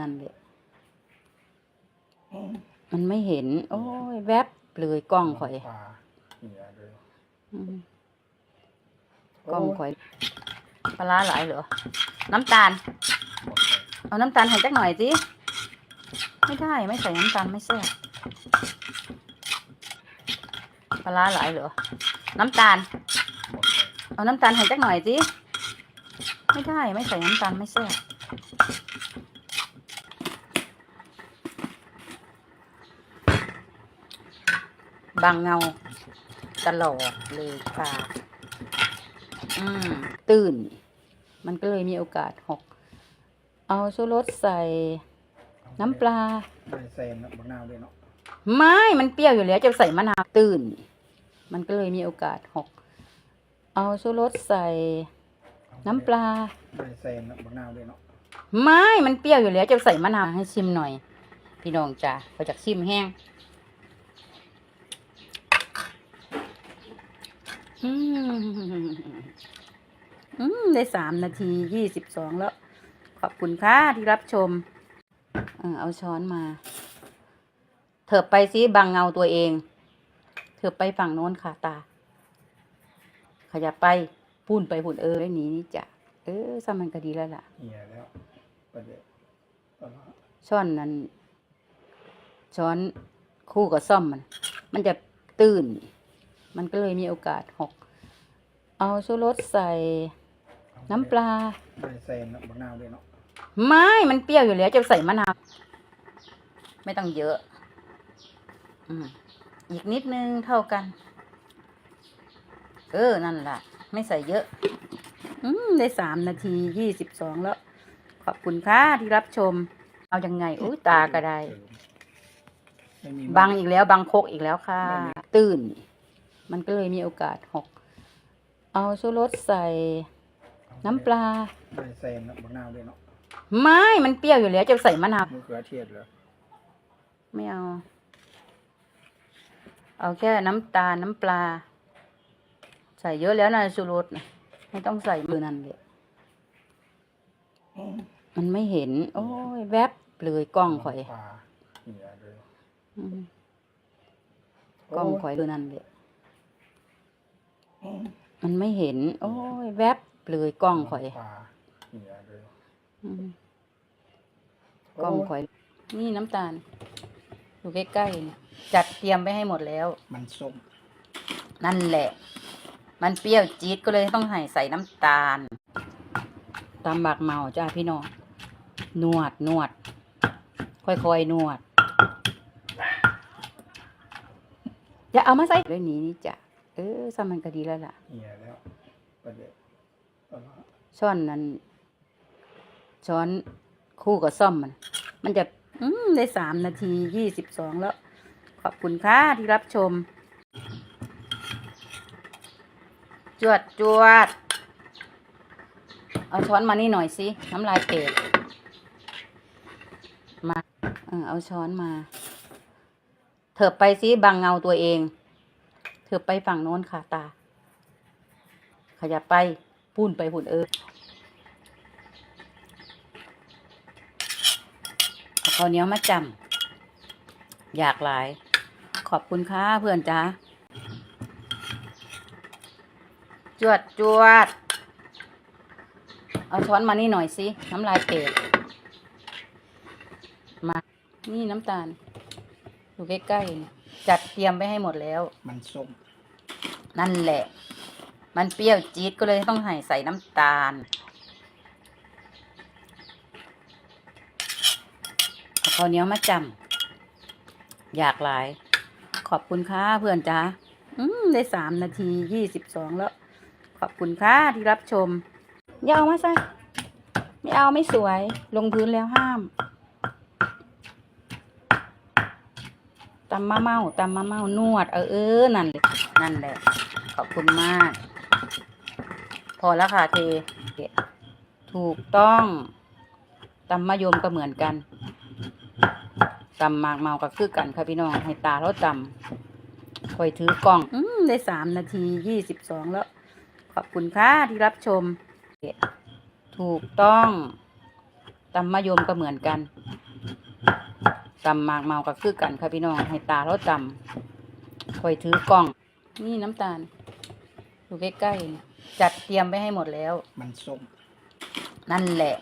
นั่นเลยมันไม่เห็น โอ้ย แวบเลยกล้องข่อยปลาเหียเลยอืมกล้องข่อยปลาร้าหลายเหรอ น้ำตาลหมดเลยเอาน้ำตาลให้จักหน่อยสิ ไม่ได้ไม่ใส่น้ำตาลไม่แซ่บปลาร้าหลายเหรอ น้ำตาลหมดเลยเอาน้ำตาลให้จักหน่อยสิ ไม่ได้ไม่ใส่น้ำตาลไม่แซ่บ บางเงาตลอดเลยค่ะอืมตื่น มันก็เลยมีโอกาสหก เอาชูรสใส่น้ำปลาได้แซนบักนาวด้วยเนาะไม่มันเปรี้ยวอยู่แล้ว จะใส่มะนาวตื่น มันก็เลยมีโอกาสหก เอาชูรสใส่น้ำปลาได้แซนบักนาวด้วยเนาะไม่มันเปรี้ยวอยู่แล้ว จะใส่มะนาวให้ชิมหน่อย พี่น้องจ้ะพอจากชิมแห้ง อืมอืมได้สามนาทียี่สิบสองแล้ว ขอบคุณค่ะที่รับชมเออเอาช้อนมา เถิบไปซิบังเงาตัวเอง เถิบไปฝั่งโน้นค่ะตา ขยับไปพูนไปพูนเออได้หนีนี่จ้ะเออซ้ำมันก็ดีแล้วล่ะเหียแล้วประเดี๋ยวปลาร้าช้อนนั้น ช้อนคู่กับซ่อมมัน มันจะตื่น มันก็เลยมีโอกาสหก เอาชูรสใส่น้ำปลาได้แซนบักนาวด้วยเนาะไม่ มันเปรี้ยวอยู่แล้ว จะใส่มะนาว ไม่ต้องเยอะ อืมอีกนิดนึงเท่ากัน เออ นั่นแหละ ไม่ใส่เยอะ อืม ได้สามนาทียี่สิบสองแล้ว ขอบคุณค่ะที่รับชม เอายังไง อุ้ยตาก็ได้ ไม่มีบังอีกแล้ว บังโคกอีกแล้วค่ะ ตื่น มันก็เลยมีโอกาสหก เอาชูรสใส่น้ำปลาได้แซนบักนาวด้วยเนาะไม่ มันเปรี้ยวอยู่แล้วจะใส่มะนาวมะเขือเทศเหรอไม่เอา เอาแค่น้ำตาลน้ำปลา ใส่เยอะแล้วนะชูรสนะไม่ต้องใส่มือนั่นเลยมันไม่เห็น โอ้ยแวบเลยกล้องข่อยปลาเหียเลยอืมกล้องข่อยมือนั่นเลย มันไม่เห็น โอ้ย แวบเลยกล้องข่อยปลาเหียเลยอืมกล้องข่อย นี่น้ำตาล อยู่ใกล้ๆนี่จัดเตรียมไว้ให้หมดแล้ว มันส้มนั่นแหละ มันเปรี้ยวจี๊ดก็เลยต้องให้ใส่น้ำตาลตามบากเมาจ้าพี่น้องนวดนวด ค่อยๆนวด อย่าเอามาใส่เลยหนีนี่จ้ะ เออซ้ำมันก็ดีแล้วล่ะ เหียแล้วประเดี๋ยวปลาร้าช้อนนั้นช้อนคู่กับซ่อมมัน มันจะอืมได้สามนาทียี่สิบสองแล้ว ขอบคุณค่ะที่รับชม จวดจวด เอาช้อนมานี่หน่อยสิ น้ำลายเปียกมาเออเอาช้อนมา เถิบไปสิบังเงาตัวเองเถิบไปฝั่งโน้นค่ะตา ขยับไปพูนไปพูนเออเอาข้าวเหนียวมาจำอยากหลาย ขอบคุณค่ะเพื่อนจ้าจวดจวด เอาช้อนมานี่หน่อยสิ น้ำลายเปียกมา นี่น้ำตาล อยู่ใกล้ๆนี่ จัดเตรียมไว้ให้หมดแล้ว มันส้มนั่นแหละ มันเปรี้ยวจี๊ดก็เลยต้องให้ใส่น้ำตาลเอาข้าวเหนียวมาจำอยากหลาย ขอบคุณค่ะเพื่อนจ้าอืมได้สามนาทียี่สิบสองแล้ว ขอบคุณค่ะที่รับชม อย่าเอามาใส่ไม่เอาไม่สวย ลงพื้นแล้วห้าม ตำมะเมาตำมะเมานวด เออเออนั่นเลยนั่นแหละขอบคุณมาก พอแล้วค่ะเทถูกต้องตำมะยมก็เหมือนกันตำมากเมาก็คือกันค่ะพี่น้องให้ตาเราตำคอยถือกล้องอืได้สามนาทียี่สิบสองแล้ว ขอบคุณค่ะที่รับชม ถูกต้องตำมะยมก็เหมือนกัน ตำหมากเมาก็คือกันค่ะพี่น้อง ให้ตาเราตำคอยถือกล้อง นี่น้ำตาลอยู่ใกล้ๆจัดเตรียมไว้ให้หมดแล้ว มันส้ม นั่นแหละ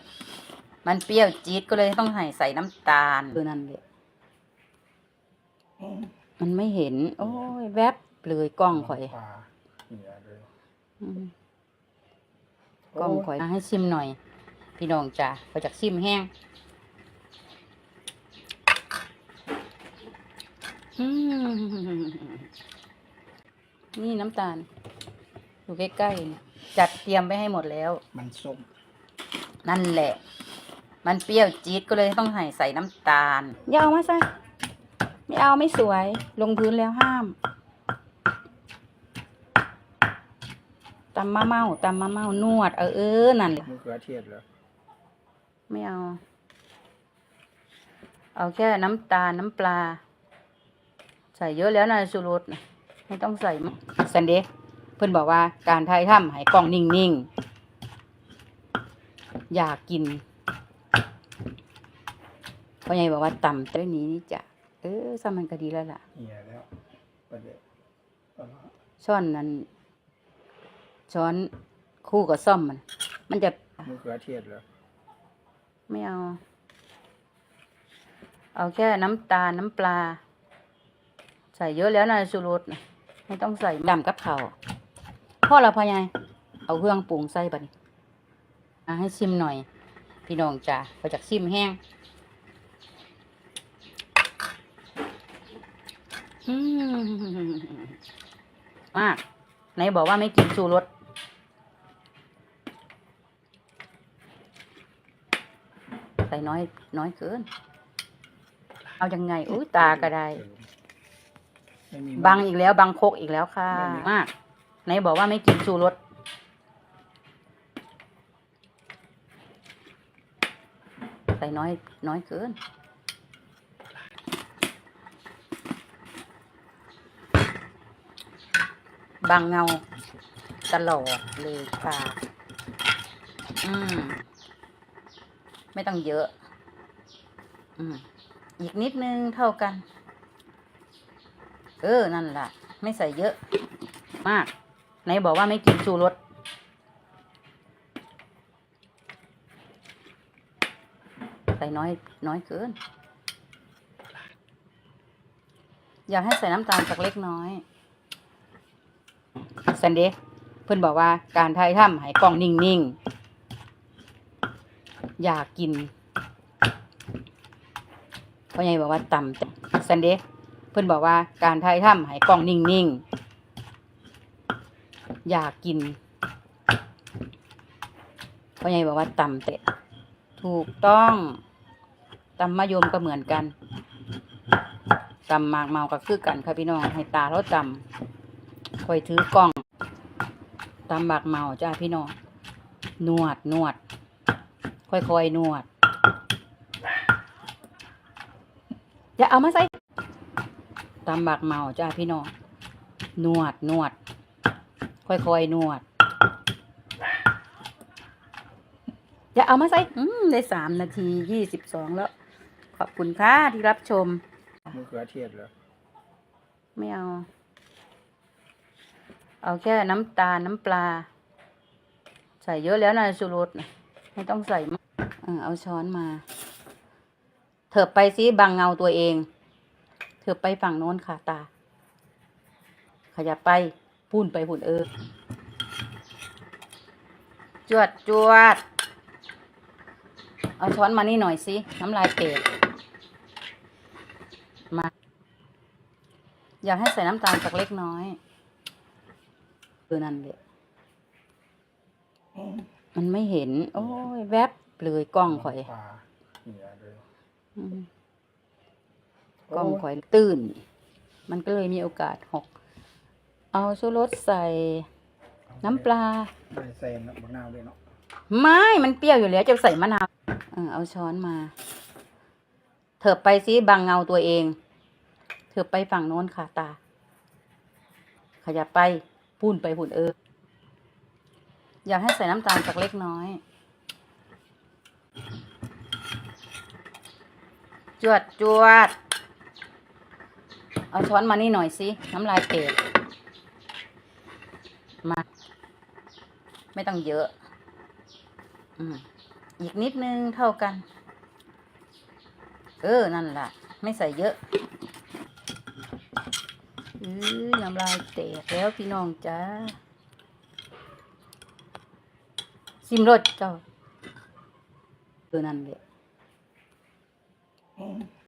มันเปรี้ยวจี๊ดก็เลยต้องให้ใส่น้ำตาลคือนั่นแหละมันไม่เห็น โอ้ย แวบเลยกล้องข่อยปลาเนี่ยเลยอืมกล้องข่อยให้ชิมหน่อย พี่น้องจ้ะข่อยจากชิมแห้งอืม นี่น้ำตาล อยู่ใกล้ๆจัดเตรียมไว้ให้หมดแล้ว มันส้ม นั่นแหละ มันเปรี้ยวจี๊ดก็เลยต้องให้ใส่น้ำตาล อย่าเอามาใส่ไม่เอาไม่สวย ลงพื้นแล้วห้ามตำมะเมาตำมะเมานวด เออเออนั่นแหละมะเขือเทศเหรอไม่เอา เอาแค่น้ำตาลน้ำปลา ใส่เยอะแล้วนะชูรสน่ะไม่ต้องใส่มากสันเดย์เพื่อนบอกว่าการถ่ายถ้ำให้กล้องนิ่งๆ อยากกินพ่อใหญ่บอกว่าต่ำเต้นนี้นี่จะเออสมันก็ดีแล้วล่ะเนี่ยแล้วประเดี๋ยวปลาร้าช้อนนั้น ช้อนคู่กับซ่อมมัน มันจะมะเขือเทศเหรอไม่เอา เอาแค่น้ำตาลน้ำปลา ใส่เยอะแล้วนะชูรสไม่ต้องใส่ดำกับเขาพ่อเราพอยังเอาเครื่องปรุงใส่บัดนให้ชิมหน่อย พี่น้องจ้ะไปจากชิมแห้งมากไหนบอกว่าไม่กินชูรสใส่น้อยน้อยเกิน เอายังไง อุ้ยตาก็ได้ ไม่มีบังอีกแล้วบังโคกอีกแล้วค่ะไม่มีมากไหนบอกว่าไม่กินชูรสใส่น้อยน้อยเกินบางเงาตลอดเลยค่ะ อืม ไม่ต้องเยอะ อืม อีกนิดนึงเท่ากัน เออ นั่นแหละ ไม่ใส่เยอะ มาก ไหนบอกว่าไม่กินชูรส ใส่น้อยน้อยเกิน อยากให้ใส่น้ำตาลสักเล็กน้อยสันเดย์เพื่อนบอกว่าการถ่ายถ้ำให้กล้องนิ่งๆ อยากกินพ่อใหญ่บอกว่าต่ำสันเดย์เพื่อนบอกว่าการถ่ายถ้ำให้กล้องนิ่งๆ อยากกินพ่อใหญ่บอกว่าต่ำเตะ ถูกต้องตำมะยมก็เหมือนกันตำหมากเมาก็คือกันค่ะพี่น้องให้ตาเราตำคอยถือกล้องตำหมากเมาจ้าพี่น้องนวดนวด ค่อยๆนวด อย่าเอามาใส่ ตำหมากเมาจ้าพี่น้องนวดนวด ค่อยๆนวดอย่าเอามาใส่อืมได้สามนาทียี่สิบสองแล้ว ขอบคุณค่ะที่รับชมมะเขือเทศเหรอไม่เอา เอาแค่น้ำตาลน้ำปลา ใส่เยอะแล้วนะชูรสน่ะไม่ต้องใส่มากเออเอาช้อนมา เถิบไปซิบังเงาตัวเอง เถิบไปฝั่งโน้นค่ะตา ขยับไปพูนไปพูนเออ จวดจวด เอาช้อนมานี่หน่อยสิ น้ำลายเปียกมา อยากให้ใส่น้ำตาลสักเล็กน้อยคือนั่นเลยมันไม่เห็น โอ้ย แวบเลยกล้องข่อยปลาเนี่ยเลยอืม กล้องข่อยตื่นมันก็เลยมีโอกาสหก เอาชูรสใส่น้ำปลาได้ใส่น้ำมะนาวด้วยเนาะไม่มันเปรี้ยวอยู่แล้วจะใส่มะนาวเออเอาช้อนมา เถิบไปซิบังเงาตัวเอง เถิบไปฝั่งโน้นค่ะตา ขยับไปพูนไปพูนเออ อยากให้ใส่น้ำตาลสักเล็กน้อยจวดจวด เอาช้อนมานี่หน่อยสิน้ำลายเตกมา ไม่ต้องเยอะ อืมอีกนิดนึงเท่ากัน เออ นั่นแหละ ไม่ใส่เยอะอือน้ำลายแตกแล้วพี่น้องจ้าซิมรสเจ้าเออนั่นเลย